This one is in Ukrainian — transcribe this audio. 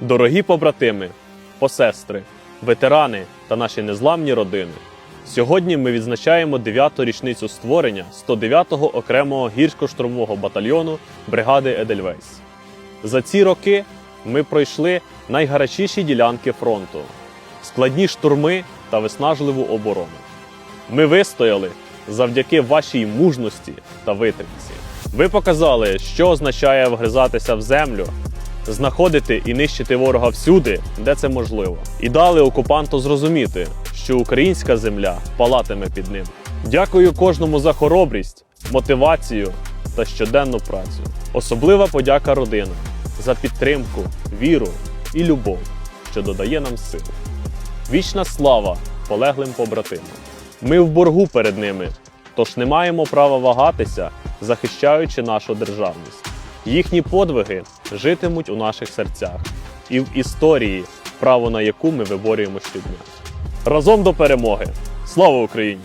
Дорогі побратими, посестри, ветерани та наші незламні родини. Сьогодні ми відзначаємо 9-ту річницю створення 109-го окремого гірсько-штурмового батальйону бригади Едельвейс. За ці роки ми пройшли найгарячіші ділянки фронту, складні штурми та виснажливу оборону. Ми вистояли завдяки вашій мужності та витримці. Ви показали, що означає вгризатися в землю, знаходити і нищити ворога всюди, де це можливо, і дали окупанту зрозуміти, що українська земля палатиме під ним. Дякую кожному за хоробрість, мотивацію та щоденну працю. Особлива подяка родинам за підтримку, віру і любов, що додає нам сил. Вічна слава полеглим побратимам. Ми в боргу перед ними, тож не маємо права вагатися, захищаючи нашу державність. Їхні подвиги житимуть у наших серцях і в історії, право на яку ми виборюємо щодня. Разом до перемоги! Слава Україні!